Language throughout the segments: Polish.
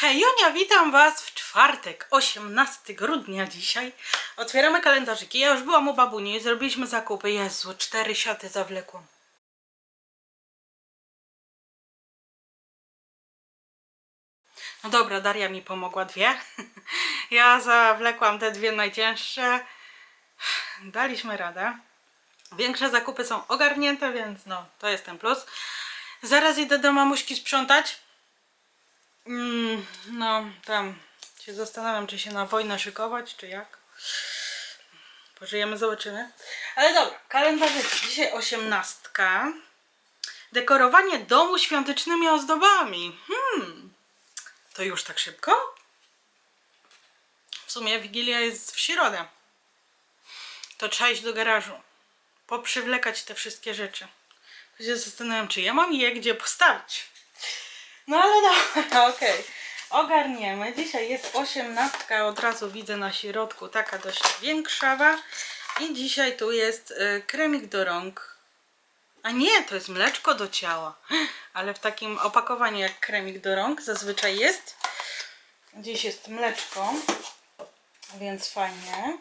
Hejunia, witam Was w czwartek, 18 grudnia dzisiaj. Otwieramy kalendarzyki. Ja już byłam u babuni i zrobiliśmy zakupy. Jezu, cztery siaty zawlekłam. No dobra, Daria mi pomogła dwie. Ja zawlekłam te dwie najcięższe. Daliśmy radę. Większe zakupy są ogarnięte, więc no, to jest ten plus. Zaraz idę do mamuśki sprzątać. Mm, no, tam się zastanawiam, czy się na wojnę szykować, czy jak. Pożyjemy, zobaczymy. Ale dobra, kalendarzyki. Dzisiaj osiemnastka. Dekorowanie domu świątecznymi ozdobami. Hmm, to już tak szybko? W sumie Wigilia jest w środę. To trzeba iść do garażu. Poprzywlekać te wszystkie rzeczy. To się zastanawiam, czy ja mam je gdzie postawić. No ale dobra, okej. Ogarniemy. Dzisiaj jest osiemnastka, od razu widzę na środku, taka dość większawa. I dzisiaj tu jest y, kremik do rąk. A nie, to jest mleczko do ciała. Ale w takim opakowaniu jak kremik do rąk zazwyczaj jest. Dziś jest mleczko, więc fajnie.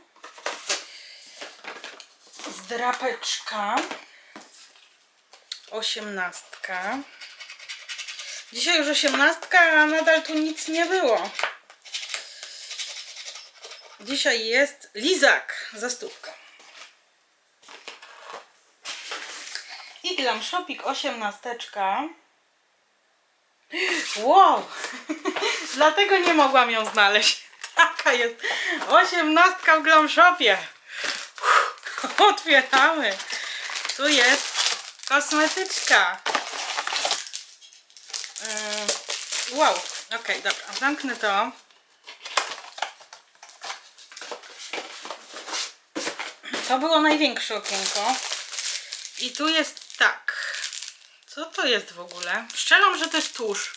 Zdrapeczka. Osiemnastka. Dzisiaj już osiemnastka, a nadal tu nic nie było. Dzisiaj jest lizak za stówkę. I Glam Shopik osiemnasteczka. Wow! Dlatego nie mogłam ją znaleźć. Taka jest osiemnastka w Glam Shopie. Otwieramy. Tu jest kosmetyczka. Yy, wow, okej, dobra, zamknę to. To było największe okienko. I tu jest tak. Co to jest w ogóle? Strzelam, że to jest tusz.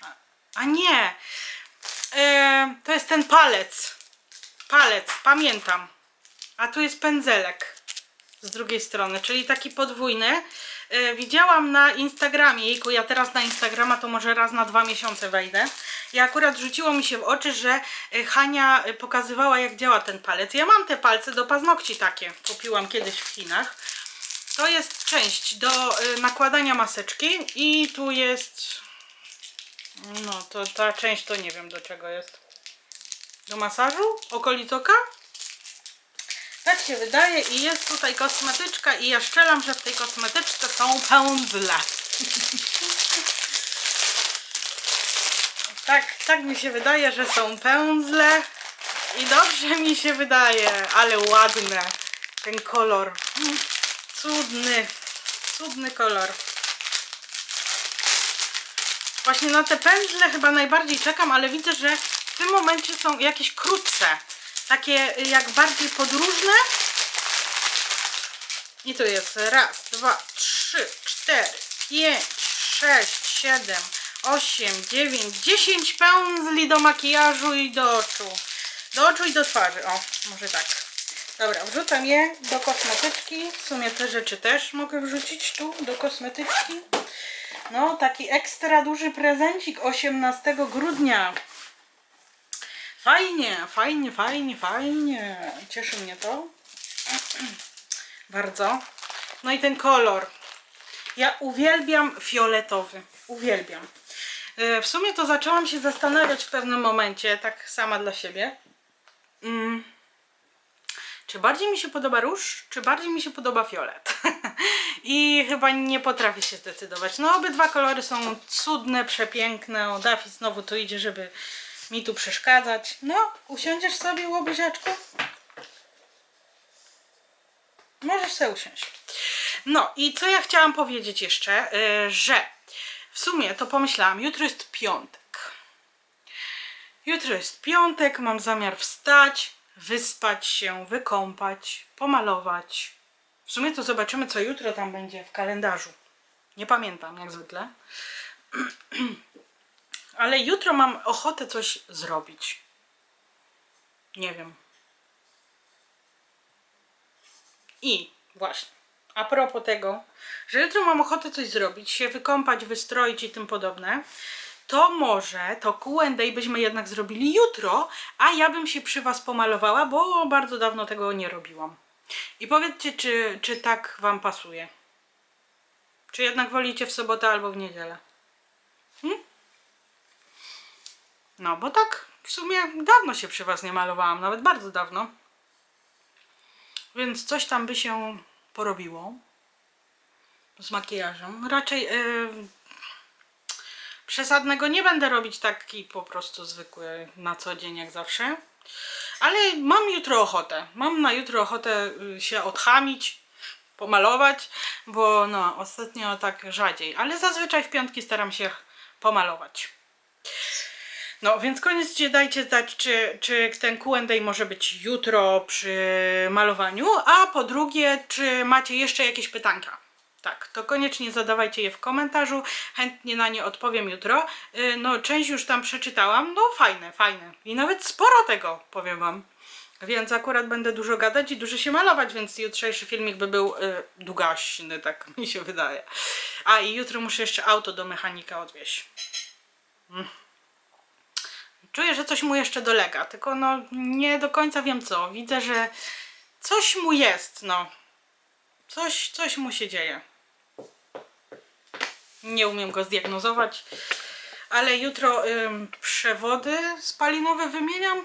A, a nie. E, to jest ten palec. Palec, pamiętam. A tu jest pędzelek z drugiej strony, czyli taki podwójny. E, widziałam na Instagramie, jejku, ja teraz na Instagrama to może raz na dwa miesiące wejdę. I akurat rzuciło mi się w oczy, że e, Hania e, pokazywała jak działa ten palec. Ja mam te palce do paznokci takie, kupiłam kiedyś w Chinach. To jest część do nakładania maseczki i tu jest... No, to ta część to nie wiem do czego jest. Do masażu? Okolic oka? Tak się wydaje i jest tutaj kosmetyczka i ja szczelam, że w tej kosmetyczce są pędzle. tak, tak mi się wydaje, że są pędzle i dobrze mi się wydaje, ale ładne. Ten kolor. Mm, Cudny, cudny kolor. Właśnie na te pędzle chyba najbardziej czekam, ale widzę, że w tym momencie są jakieś krótsze. Takie jak bardziej podróżne. I tu jest raz, dwa, trzy, cztery, pięć, sześć, siedem, osiem, dziewięć, dziesięć pędzli do makijażu i do oczu. Do oczu i do twarzy. O, może tak. Dobra, wrzucam je do kosmetyczki. W sumie te rzeczy też mogę wrzucić tu do kosmetyczki. No, taki ekstra duży prezencik 18 grudnia. Fajnie, fajnie, fajnie, fajnie. Cieszy mnie to. Bardzo. No i ten kolor. Ja uwielbiam fioletowy. Uwielbiam. E, W sumie to zaczęłam się zastanawiać w pewnym momencie, tak sama dla siebie. Mm. Czy bardziej mi się podoba róż, czy bardziej mi się podoba fiolet? I chyba nie potrafię się zdecydować. No obydwa kolory są cudne, przepiękne. O, Dafi znowu tu idzie, żeby mi tu przeszkadzać. No, usiądziesz sobie, łobuziaczku? Możesz sobie usiąść. No i co ja chciałam powiedzieć jeszcze, yy, że w sumie to pomyślałam, jutro jest piątek. Jutro jest piątek, mam zamiar wstać, wyspać się, wykąpać, pomalować. W sumie to zobaczymy, co jutro tam będzie w kalendarzu. Nie pamiętam, jak zwykle. Ale jutro mam ochotę coś zrobić. Nie wiem. I właśnie, a propos tego, że jutro mam ochotę coś zrobić, się wykąpać, wystroić i tym podobne, to może to Q&A byśmy jednak zrobili jutro, a ja bym się przy Was pomalowała, bo bardzo dawno tego nie robiłam. I powiedzcie, czy, czy tak Wam pasuje. Czy jednak wolicie w sobotę albo w niedzielę? Hmm? No, bo tak w sumie dawno się przy Was nie malowałam, nawet bardzo dawno. Więc coś tam by się porobiło z makijażem. Raczej yy, przesadnego nie będę robić taki po prostu zwykły na co dzień jak zawsze. Ale mam jutro ochotę. Mam na jutro ochotę y, się odchamić, pomalować, bo no ostatnio tak rzadziej, ale zazwyczaj w piątki staram się pomalować. No, więc koniecznie dajcie znać, czy, czy ten Q&A może być jutro przy malowaniu, a po drugie, czy macie jeszcze jakieś pytanka. Tak, to koniecznie zadawajcie je w komentarzu, chętnie na nie odpowiem jutro. Yy, No, część już tam przeczytałam, no fajne, fajne. I nawet sporo tego, powiem wam. Więc akurat będę dużo gadać i dużo się malować, więc jutrzejszy filmik by był yy, długaśny, tak mi się wydaje. A i jutro muszę jeszcze auto do mechanika odwieźć. Czuję, że coś mu jeszcze dolega, tylko no nie do końca wiem co. Widzę, że coś mu jest, no. Coś, coś mu się dzieje. Nie umiem go zdiagnozować, ale jutro przewody spalinowe wymieniam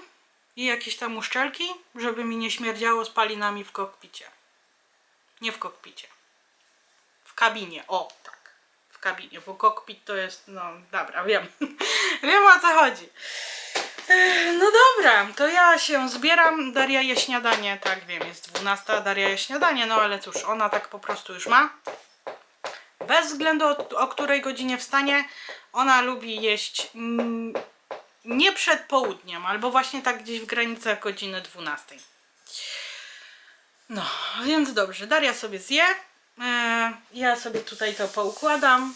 i jakieś tam uszczelki, żeby mi nie śmierdziało spalinami w kokpicie. Nie w kokpicie. W kabinie, o tak. W kabinie, bo kokpit to jest, no dobra, wiem. wiem o co chodzi. No dobra, to ja się zbieram. Daria je śniadanie, tak wiem, jest 12, Daria je śniadanie, no ale cóż, ona tak po prostu już ma. Bez względu o, o której godzinie wstanie, ona lubi jeść nie przed południem, albo właśnie tak gdzieś w granicach godziny 12. No, więc dobrze, Daria sobie zje. E, ja sobie tutaj to poukładam.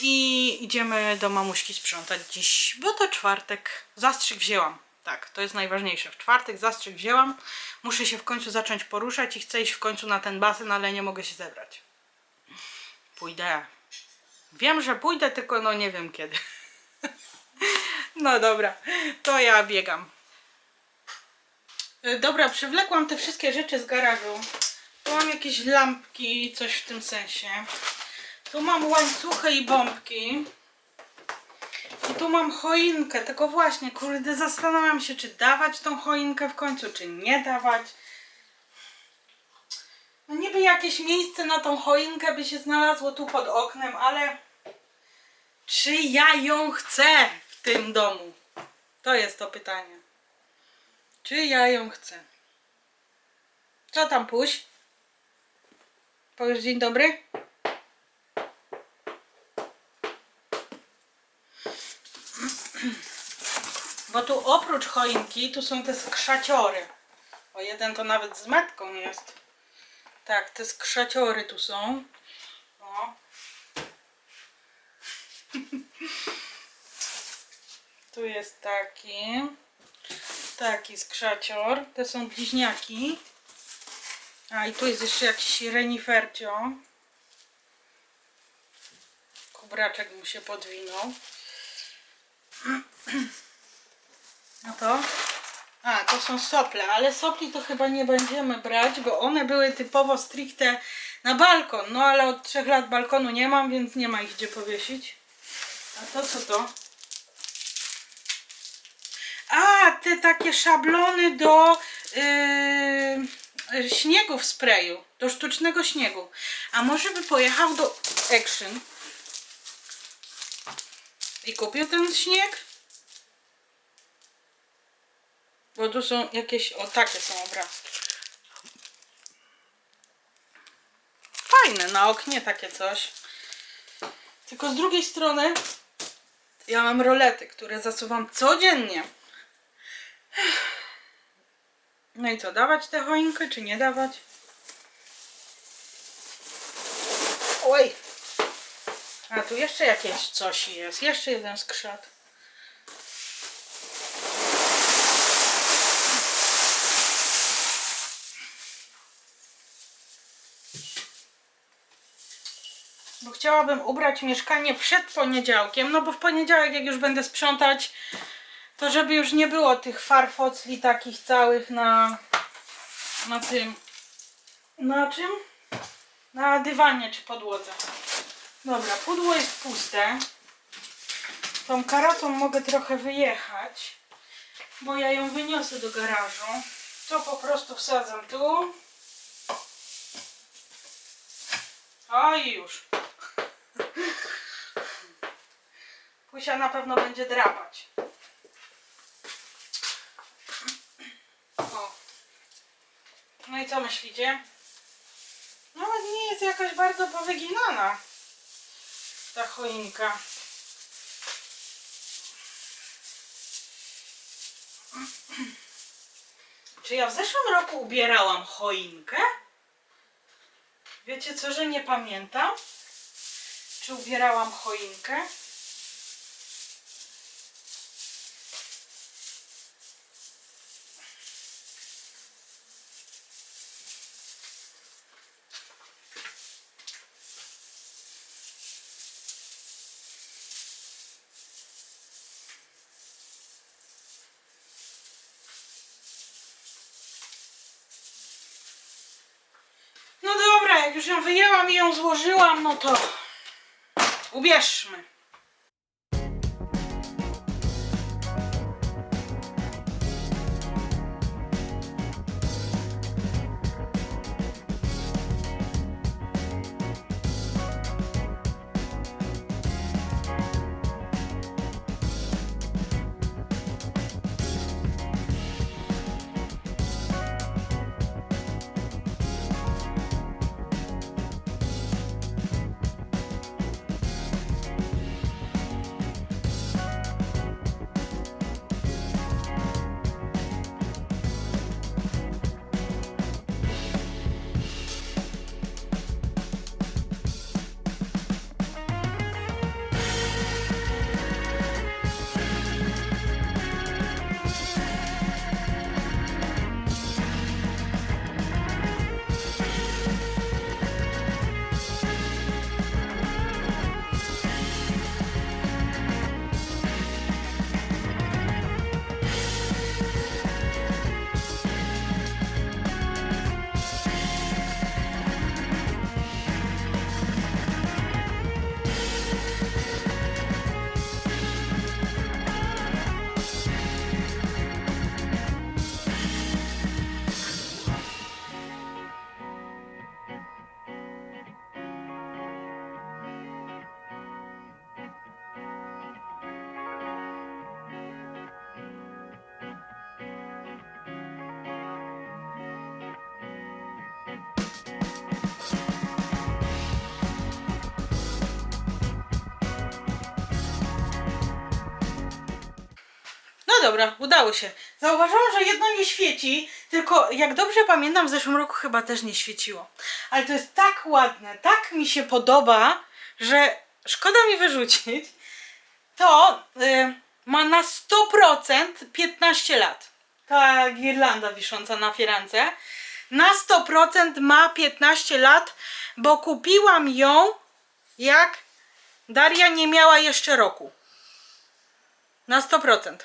I idziemy do mamuśki sprzątać dziś, bo to czwartek. Zastrzyk wzięłam. Tak, to jest najważniejsze. W czwartek zastrzyk wzięłam. Muszę się w końcu zacząć poruszać i chcę iść w końcu na ten basen, ale nie mogę się zebrać. Pójdę. Wiem, że pójdę, tylko no nie wiem kiedy. No dobra, to ja biegam. Y, Dobra, przywlekłam te wszystkie rzeczy z garażu. Tu mam jakieś lampki, coś w tym sensie. Tu mam łańcuchy i bombki. I tu mam choinkę, tylko właśnie, kurde, zastanawiam się, czy dawać tą choinkę w końcu, czy nie dawać. No niby jakieś miejsce na tą choinkę by się znalazło tu pod oknem, ale czy ja ją chcę w tym domu? To jest to pytanie. Czy ja ją chcę? Co tam, puś? Powiesz dzień dobry? Bo tu oprócz choinki, tu są te skrzaciory. O jeden to nawet z metką jest. Tak, te skrzaciory tu są. O. tu jest taki. Taki skrzacior. Te są bliźniaki. A i tu jest jeszcze jakiś renifercio. Kubraczek mu się podwinął. No to. A, to są sople, ale sopli to chyba nie będziemy brać, bo one były typowo stricte na balkon. No ale od trzech lat balkonu nie mam, więc nie ma ich gdzie powiesić. A to co to? A, te takie szablony do yy, śniegu w sprayu, do sztucznego śniegu. A może by pojechał do Action i kupił ten śnieg? Bo tu są jakieś, o takie są obrazki. Fajne, na oknie takie coś. Tylko z drugiej strony ja mam rolety, które zasuwam codziennie. No i co, dawać tę choinkę, czy nie dawać? Oj! A tu jeszcze jakieś coś jest. Jeszcze jeden skrzat. Bo chciałabym ubrać mieszkanie przed poniedziałkiem, no bo w poniedziałek jak już będę sprzątać, to żeby już nie było tych farfocli takich całych na, na tym, na czym? Na dywanie czy podłodze. Dobra, pudło jest puste. Tą karatą mogę trochę wyjechać, bo ja ją wyniosę do garażu. To po prostu wsadzam tu. I już. Pusia na pewno będzie drapać. No i co myślicie? Nawet nie jest jakaś bardzo powyginana ta choinka. Czy ja w zeszłym roku ubierałam choinkę? Wiecie co, że nie pamiętam? Czy ubierałam choinkę? Złożyłam, no to ubierzmy. No dobra, udało się. Zauważyłam, że jedno nie świeci, tylko jak dobrze pamiętam, w zeszłym roku chyba też nie świeciło. Ale to jest tak ładne, tak mi się podoba, że szkoda mi wyrzucić. To y, ma na 100% 15 lat. Ta girlanda wisząca na firance. Na 100% ma 15 lat, bo kupiłam ją jak Daria nie miała jeszcze roku. Na 100%.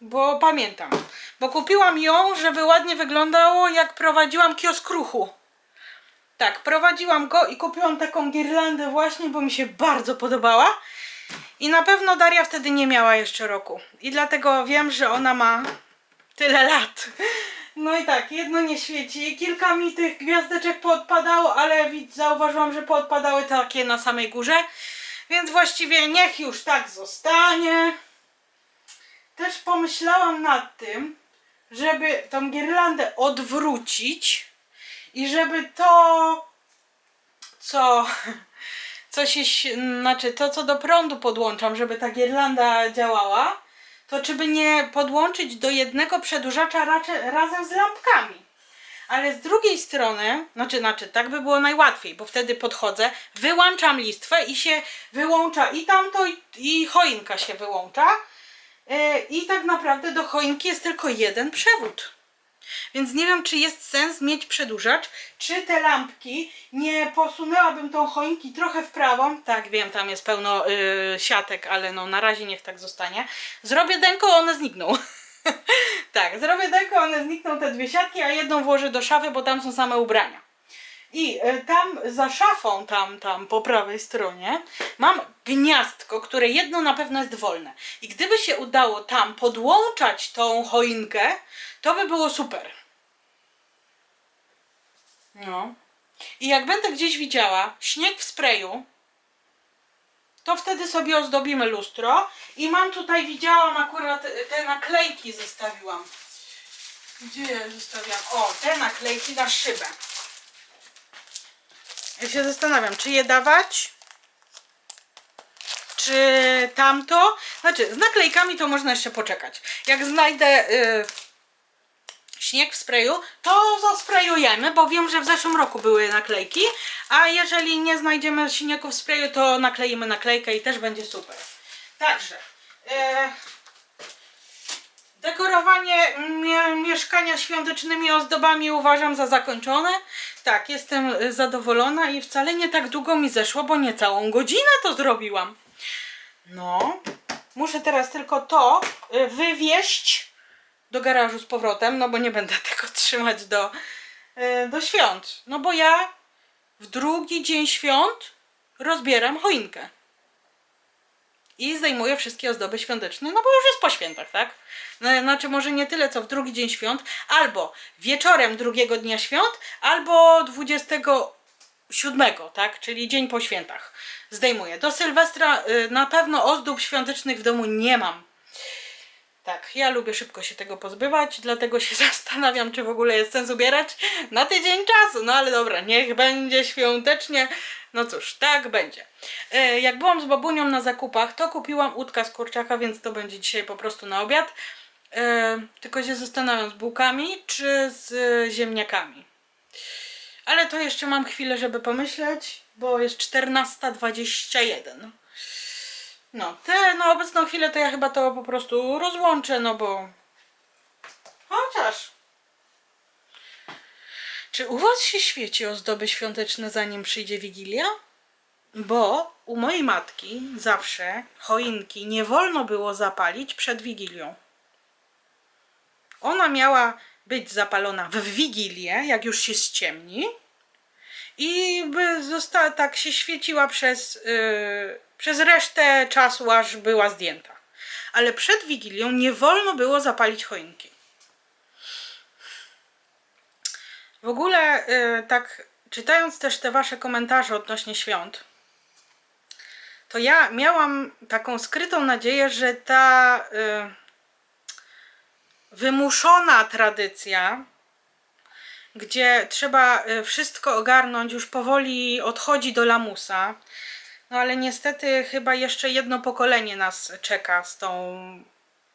Bo pamiętam. Bo kupiłam ją, żeby ładnie wyglądało, jak prowadziłam kiosk ruchu. Tak, prowadziłam go i kupiłam taką girlandę właśnie, bo mi się bardzo podobała. I na pewno Daria wtedy nie miała jeszcze roku. I dlatego wiem, że ona ma tyle lat. No i tak, jedno nie świeci. Kilka mi tych gwiazdeczek poodpadało, ale zauważyłam, że poodpadały takie na samej górze. Więc właściwie niech już tak zostanie też pomyślałam nad tym, żeby tą girlandę odwrócić i żeby to, co, co się, znaczy to, co do prądu podłączam, żeby ta girlanda działała, to czy by nie podłączyć do jednego przedłużacza raczej, razem z lampkami. Ale z drugiej strony, znaczy, znaczy, tak by było najłatwiej, bo wtedy podchodzę, wyłączam listwę i się wyłącza i tamto, i, i choinka się wyłącza. E, I tak naprawdę do choinki jest tylko jeden przewód. Więc nie wiem, czy jest sens mieć przedłużacz, czy te lampki nie posunęłabym tą choinki trochę w prawo. Tak, wiem, tam jest pełno y, siatek, ale no na razie niech tak zostanie. Zrobię denko, one znikną. tak, zrobię denko, one znikną te dwie siatki, a jedną włożę do szafy, bo tam są same ubrania. I e, tam za szafą, tam, tam po prawej stronie, mam gniazdko, które jedno na pewno jest wolne. I gdyby się udało tam podłączać tą choinkę, to by było super. No. I jak będę gdzieś widziała śnieg w sprayu, to wtedy sobie ozdobimy lustro. I mam tutaj, widziałam akurat e, te naklejki zostawiłam. Gdzie je zostawiłam? O, te naklejki na szybę. Ja się zastanawiam, czy je dawać, czy tamto. Znaczy, z naklejkami to można jeszcze poczekać. Jak znajdę y, śnieg w sprayu, to zasprayujemy, bo wiem, że w zeszłym roku były naklejki. A jeżeli nie znajdziemy śniegu w sprayu, to nakleimy naklejkę i też będzie super. Także. y, Dekorowanie mie mieszkania świątecznymi ozdobami uważam za zakończone. Tak, jestem zadowolona i wcale nie tak długo mi zeszło, bo nie całą godzinę to zrobiłam. No, muszę teraz tylko to y, wywieźć do garażu z powrotem, no bo nie będę tego trzymać do, y, do świąt. No bo ja w drugi dzień świąt rozbieram choinkę i zdejmuję wszystkie ozdoby świąteczne, no bo już jest po świętach, tak? No, Znaczy może nie tyle co w drugi dzień świąt, albo wieczorem drugiego dnia świąt, albo 27, tak? Czyli dzień po świętach zdejmuję. Do Sylwestra y, na pewno ozdób świątecznych w domu nie mam. Tak, ja lubię szybko się tego pozbywać, dlatego się zastanawiam, czy w ogóle jest sens ubierać na tydzień czasu. No ale dobra, niech będzie świątecznie. No cóż, tak będzie. E, jak byłam z babunią na zakupach, to kupiłam łódka z kurczaka, więc to będzie dzisiaj po prostu na obiad. E, tylko się zastanawiam z bułkami czy z ziemniakami. Ale to jeszcze mam chwilę, żeby pomyśleć, bo jest 14.21. No, te na obecną chwilę to ja chyba to po prostu rozłączę, no bo. Chociaż. Czy u Was się świeci ozdoby świąteczne zanim przyjdzie Wigilia? Bo u mojej matki zawsze choinki nie wolno było zapalić przed Wigilią. Ona miała być zapalona w Wigilię, jak już się ściemni, i by została, tak się świeciła przez, yy, przez resztę czasu, aż była zdjęta. Ale przed Wigilią nie wolno było zapalić choinki. W ogóle, yy, tak czytając też te wasze komentarze odnośnie świąt, to ja miałam taką skrytą nadzieję, że ta yy, wymuszona tradycja, gdzie trzeba y, wszystko ogarnąć, już powoli odchodzi do lamusa. No ale niestety chyba jeszcze jedno pokolenie nas czeka z tą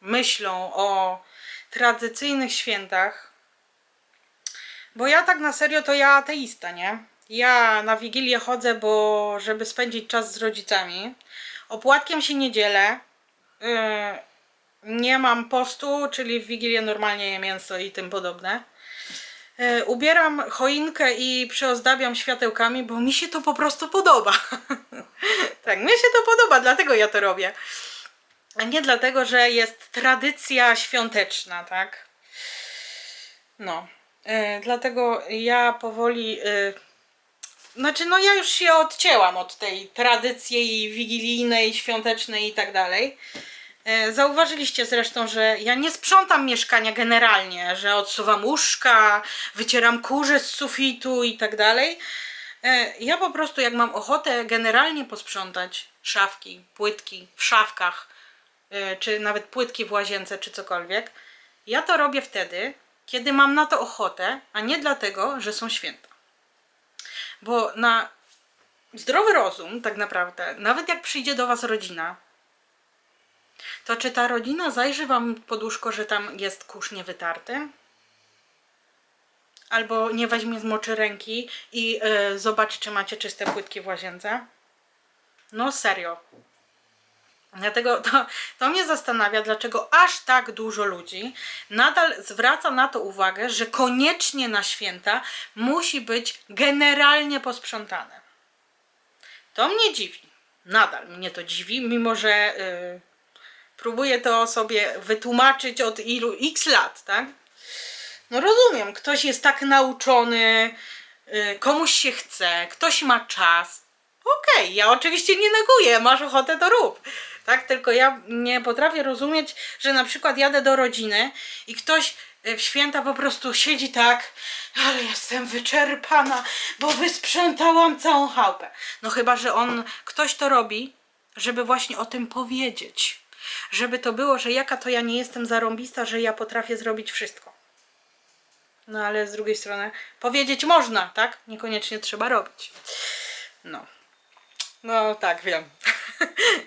myślą o tradycyjnych świętach. Bo ja tak na serio to ja ateista, nie? Ja na Wigilię chodzę, bo żeby spędzić czas z rodzicami. Opłatkiem się nie dzielę. Yy, nie mam postu, czyli w Wigilię normalnie je mięso i tym podobne. E, ubieram choinkę i przyozdabiam światełkami, bo mi się to po prostu podoba. tak, mi się to podoba, dlatego ja to robię. A nie dlatego, że jest tradycja świąteczna, tak? No. E, dlatego ja powoli. E, znaczy, no ja już się odcięłam od tej tradycji wigilijnej, świątecznej i tak dalej. E, Zauważyliście zresztą, że ja nie sprzątam mieszkania generalnie, że odsuwam łóżka, wycieram kurze z sufitu i tak dalej. E, Ja po prostu jak mam ochotę generalnie posprzątać szafki, płytki w szafkach, e, czy nawet płytki w łazience, czy cokolwiek, ja to robię wtedy, kiedy mam na to ochotę, a nie dlatego, że są święta. Bo na zdrowy rozum, tak naprawdę, nawet jak przyjdzie do Was rodzina, to czy ta rodzina zajrzy wam pod łóżko, że tam jest kurz niewytarty? Albo nie weźmie zmoczy ręki i yy, zobaczy, czy macie czyste płytki w łazience? No serio. Dlatego to, to mnie zastanawia, dlaczego aż tak dużo ludzi nadal zwraca na to uwagę, że koniecznie na święta musi być generalnie posprzątane. To mnie dziwi. Nadal mnie to dziwi, mimo że y, próbuję to sobie wytłumaczyć od ilu x lat, tak? No rozumiem, ktoś jest tak nauczony, y, komuś się chce, ktoś ma czas. Okej, ja oczywiście nie neguję, masz ochotę to rób. Tak, tylko ja nie potrafię rozumieć, że na przykład jadę do rodziny i ktoś y, w święta po prostu siedzi tak, ale jestem wyczerpana, bo wysprzątałam całą chałupę. No chyba, że on, ktoś to robi, żeby właśnie o tym powiedzieć. Żeby to było, że jaka to ja nie jestem zarąbista, że ja potrafię zrobić wszystko. No ale z drugiej strony powiedzieć można, tak? Niekoniecznie trzeba robić. No. No tak, wiem.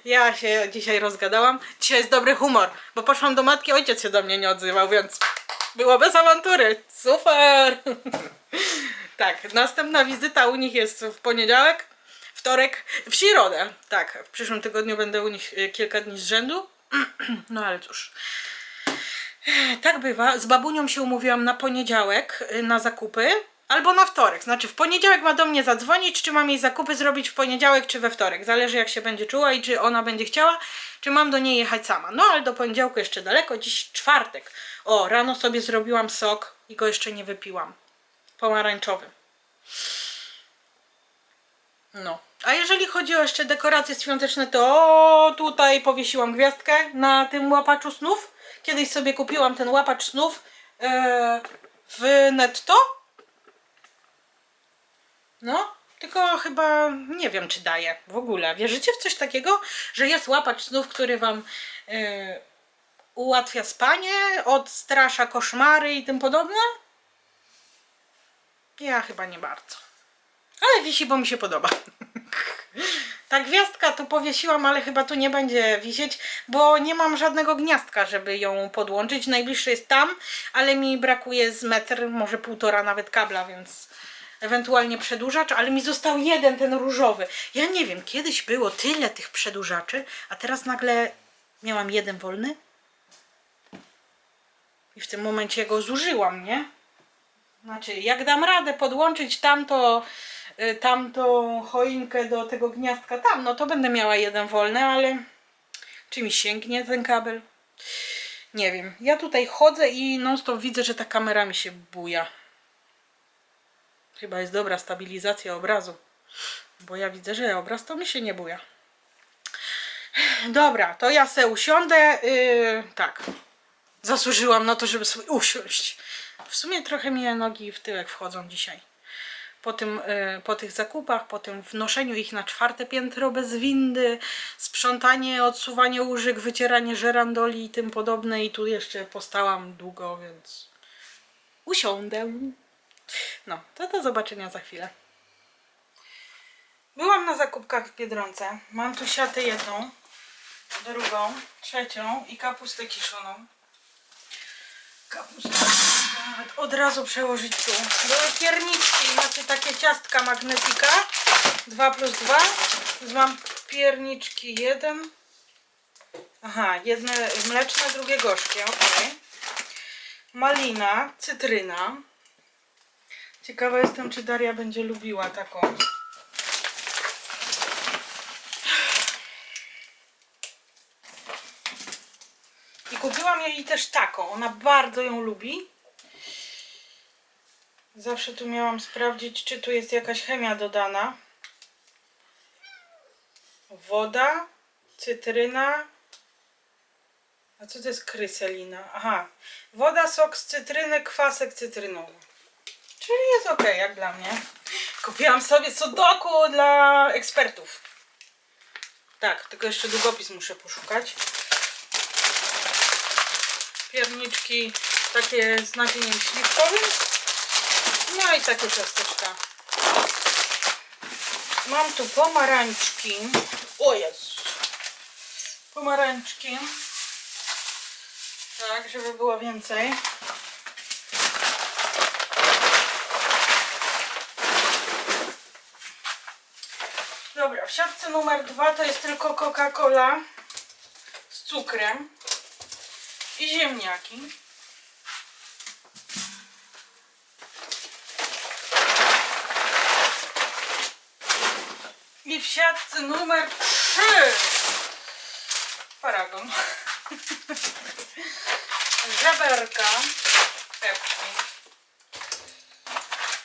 Ja się dzisiaj rozgadałam. Dzisiaj jest dobry humor, bo poszłam do matki, ojciec się do mnie nie odzywał, więc było bez awantury. Super! Tak, następna wizyta u nich jest w poniedziałek, wtorek, w środę. Tak, w przyszłym tygodniu będę u nich y, kilka dni z rzędu. No ale cóż. Tak bywa. Z babunią się umówiłam na poniedziałek y, na zakupy. Albo na wtorek. Znaczy w poniedziałek ma do mnie zadzwonić, czy mam jej zakupy zrobić w poniedziałek, czy we wtorek. Zależy jak się będzie czuła i czy ona będzie chciała, czy mam do niej jechać sama. No ale do poniedziałku jeszcze daleko. Dziś czwartek. O, rano sobie zrobiłam sok i go jeszcze nie wypiłam. Pomarańczowy. No. A jeżeli chodzi o jeszcze dekoracje świąteczne, to tutaj powiesiłam gwiazdkę na tym łapaczu snów. Kiedyś sobie kupiłam ten łapacz snów e, w netto. No, tylko chyba nie wiem, czy daje w ogóle. Wierzycie w coś takiego, że jest łapacz snów, który wam e, ułatwia spanie, odstrasza koszmary i tym podobne? Ja chyba nie bardzo. Ale wisi, bo mi się podoba. Ta gwiazdka tu powiesiłam, ale chyba tu nie będzie wisieć, bo nie mam żadnego gniazdka, żeby ją podłączyć. Najbliższy jest tam, ale mi brakuje z metr, może półtora nawet kabla, więc ewentualnie przedłużacz, ale mi został jeden, ten różowy. Ja nie wiem, kiedyś było tyle tych przedłużaczy, a teraz nagle miałam jeden wolny. I w tym momencie go zużyłam, nie? Znaczy, jak dam radę podłączyć tamto, tamtą choinkę do tego gniazdka tam, no to będę miała jeden wolny, ale czy mi sięgnie ten kabel? Nie wiem. Ja tutaj chodzę i non stop widzę, że ta kamera mi się buja. Chyba jest dobra stabilizacja obrazu. Bo ja widzę, że obraz to mi się nie buja. Dobra, to ja se usiądę. Yy, tak. Zasłużyłam na to, żeby sobie usiąść. W sumie trochę mi nogi w tyłek wchodzą dzisiaj. Po, tym, y, po tych zakupach, po tym wnoszeniu ich na czwarte piętro bez windy, sprzątanie, odsuwanie łóżek, wycieranie żerandoli i tym podobne. I tu jeszcze postałam długo, więc usiądę. No, to do zobaczenia za chwilę. Byłam na zakupkach w Biedronce. Mam tu siatę jedną, drugą, trzecią i kapustę kiszoną. Kapustę od razu przełożyć tu. Były pierniczki, macie takie ciastka magnetika 2 plus 2. Więc mam pierniczki jeden. Aha, jedne mleczne, drugie gorzkie, ok. Malina, cytryna. Ciekawa jestem, czy Daria będzie lubiła taką. I kupiłam jej też taką. Ona bardzo ją lubi. Zawsze tu miałam sprawdzić, czy tu jest jakaś chemia dodana. Woda, cytryna. A co to jest kryselina? Aha. Woda, sok z cytryny, kwasek cytrynowy. Czyli jest ok, jak dla mnie. Kupiłam sobie sudoku dla ekspertów. Tak, tylko jeszcze długopis muszę poszukać. Pierniczki takie z nadzieniem śliwkowym. No i takie ciasteczka. Mam tu pomarańczki. O Jezu. Pomarańczki. Tak, żeby było więcej. Dobra, w siatce numer dwa to jest tylko Coca-Cola. cukrem i ziemniaki. I w siatce numer 3 paragon. Żeberka Pepsi.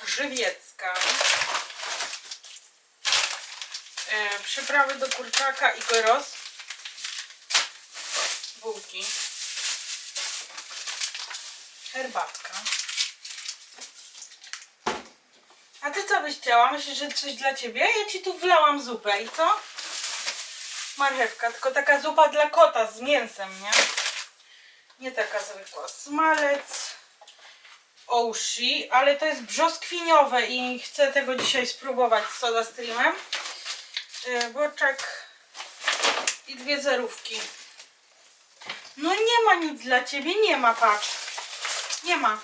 Żywiecka. E, przyprawy do kurczaka i gyros. Bułki. Herbatka. A ty co byś chciała? Myślisz, że coś dla ciebie? Ja ci tu wlałam zupę i co? Marchewka, tylko taka zupa dla kota z mięsem, nie? Nie taka zwykła. Smalec Oshi, ale to jest brzoskwiniowe i chcę tego dzisiaj spróbować z soda streamem. Yy, boczek i dwie zerówki. No nie ma nic dla ciebie, nie ma, patrz. Nie ma.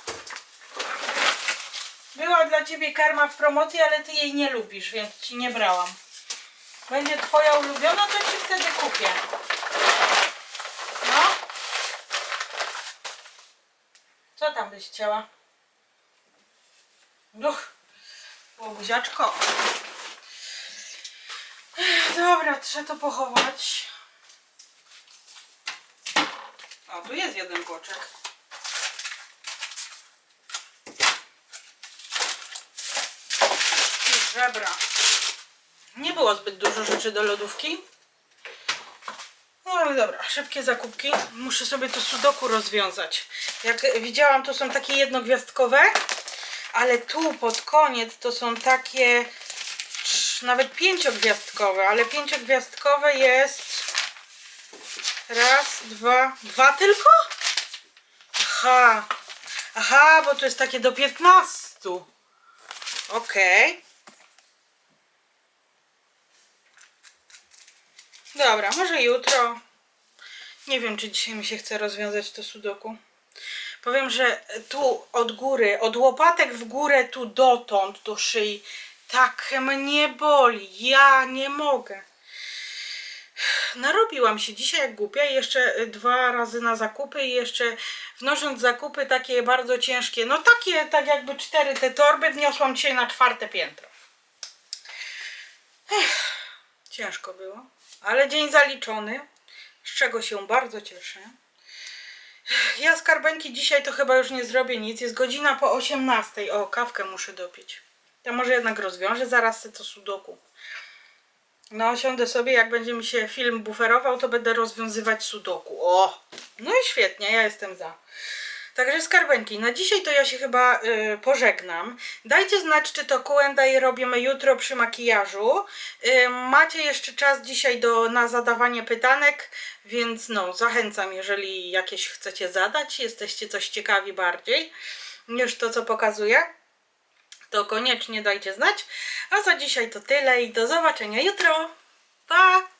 Była dla ciebie karma w promocji, ale ty jej nie lubisz, więc ci nie brałam. Będzie twoja ulubiona, to ci wtedy kupię. No. Co tam byś chciała? Duch. O, buziaczko. Dobra, trzeba to pochować. O, tu jest jeden boczek. I żebra. Nie było zbyt dużo rzeczy do lodówki. No ale dobra, szybkie zakupki. Muszę sobie to sudoku rozwiązać. Jak widziałam, to są takie jednogwiazdkowe, ale tu pod koniec to są takie nawet pięciogwiazdkowe, ale pięciogwiazdkowe jest raz, dwa, dwa tylko? Aha, aha, bo to jest takie do 15. Okej. Dobra, może jutro. Nie wiem, czy dzisiaj mi się chce rozwiązać to sudoku. Powiem, że tu od góry, od łopatek w górę, tu dotąd, do szyi, tak mnie boli. Ja nie mogę. Narobiłam się dzisiaj jak głupia jeszcze dwa razy na zakupy i jeszcze wnosząc zakupy takie bardzo ciężkie, no takie, tak jakby cztery te torby wniosłam dzisiaj na czwarte piętro. Ech, ciężko było, ale dzień zaliczony, z czego się bardzo cieszę. Ja skarbenki dzisiaj to chyba już nie zrobię nic. Jest godzina po 18. O, kawkę muszę dopić. To może jednak rozwiążę zaraz se to sudoku. No, siądę sobie, jak będzie mi się film buferował, to będę rozwiązywać sudoku. O! No i świetnie, ja jestem za. Także skarbenki, na dzisiaj to ja się chyba y, pożegnam. Dajcie znać, czy to Q&A robimy jutro przy makijażu. Y, macie jeszcze czas dzisiaj do, na zadawanie pytanek, więc no, zachęcam, jeżeli jakieś chcecie zadać, jesteście coś ciekawi bardziej niż to, co pokazuję, to koniecznie dajcie znać. A za dzisiaj to tyle i do zobaczenia jutro. Pa!